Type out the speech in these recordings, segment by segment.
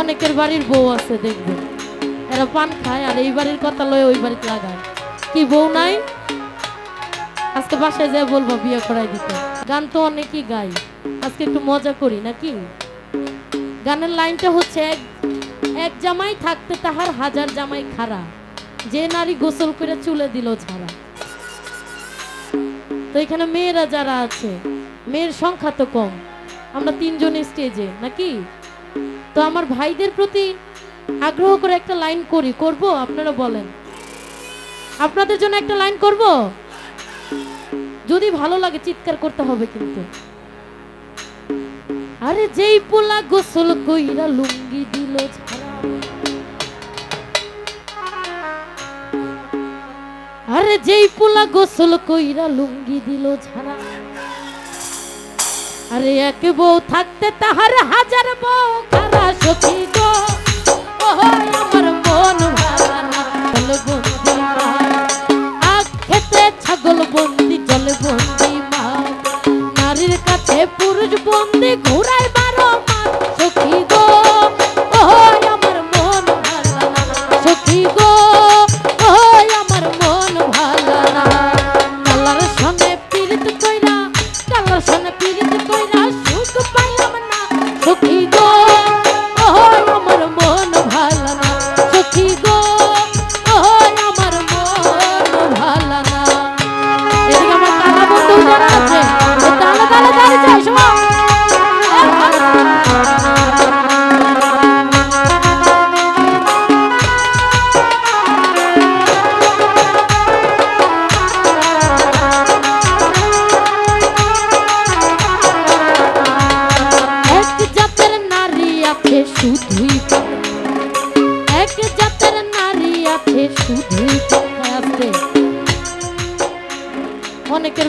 অনেকের বাড়ির বউ আছে দেখবেন এরা পান খায় আর এই বাড়ির কথা লয়ে ওই বাড়িতে লাগায়। কি বউ নাই? আজকে বাসায় যায় বলব বিয়ে করাই দিতে। গান তো অনেকই গাই আজকে একটু মজা করি, নাকি? গানের লাইনটা হচ্ছে, এক এক জামাই থাকতে তাহার হাজার জামাই খারা যে নারী গোসল করে চুলে দিল ছাড়া তো এখানে মেয়েরা যারা আছে, মেয়ের সংখ্যা তো কম। আমরা তিনজন স্টেজে নাকি? তো আমার ভাইদের প্রতি আগ্রহ করে একটা লাইন করি, করব? আপনারা বলেন। আপনাদের জন্য একটা লাইন করব? যদি ভালো লাগে চিৎকার করতে হবে কিন্তু। আরে যেই পোলা গোসল কইরা লুঙ্গি দিল আরে যেই পোলা গোসল কইরা লুঙ্গি দিল ছাড়া। আরে এক বউ থাকতে তাহার হাজার বউ খারা সখী গো? ওহ আমার মন ভালো খেতে ছাগল বন্দি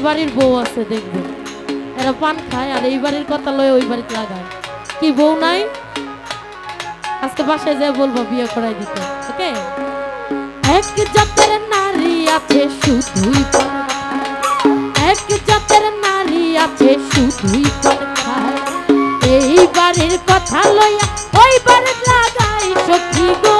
বাড়ির বউ আছে দেখবেন এরা পান খায় আর এই বাড়ির কথা লয়ে ওই বাড়িতে লাগায়। কি বউ নাই? আজকে বাসায় যায় বলব বিয়ে করাই দিতে, ওকে? এক কথা লইয়া ওই বাড়ির লাগাই সখী গো।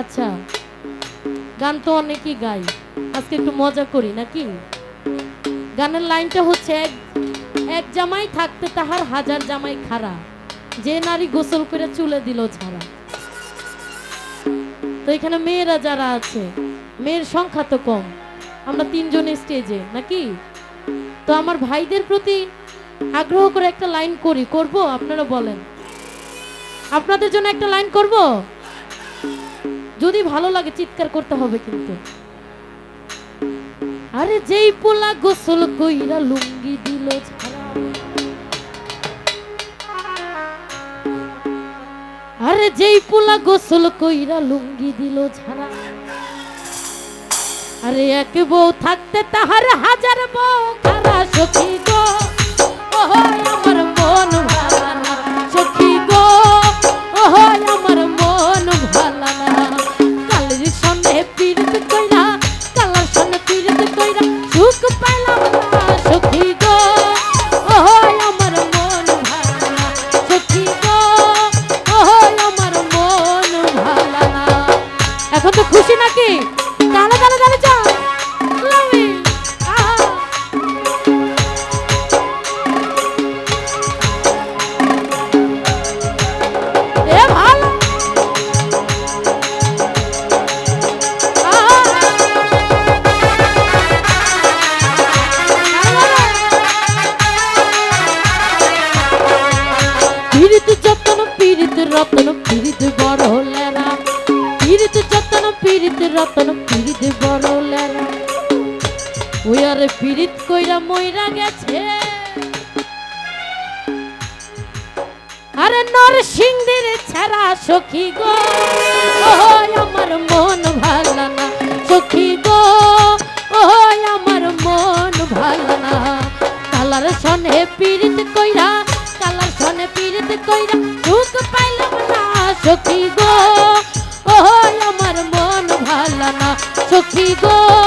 আচ্ছা গান তো অনেকই গাই আজকে একটু মজা করি, নাকি? গানের লাইনটা হচ্ছে, এক এক জামাই থাকতে তাহার হাজার জামাই খারা যে নারী গোসল করে চুলে দিল ঝাড়া। তো এখানে মেয়েরা যারা আছে মেয়ের সংখ্যা তো কম। আমরা তিনজন স্টেজে, নাকি? তো আমার ভাইদের প্রতি আগ্রহ করে একটা লাইন করি, করব? আপনারা বলেন। আপনাদের জন্য একটা লাইন করব? যদি ভালো লাগে চিৎকার করতে হবে কিন্তু। আরে যেই পোলা গোসল কইরা লুঙ্গি দিল আরে যেই পোলা গোসল কইরা লুঙ্গি দিল ঝাড়া আরে এক বউ থাকতে তাহার হাজার বউ খারা সখী গো? আমার মন ভালা গো আমার মন খুশি নাকি? তালে তালে তালে পীড়িত বড় লেনা পীড়িত যতন, পীড়িত রতন, পীড়িত বড় লেনা ওই আর পীড়িত কইরা ময়রা গেছে। আরে নরসিংদীর ছাড়া সখী গো। আমার মন সখী গো ও আমার মন ভালো না। সখী গো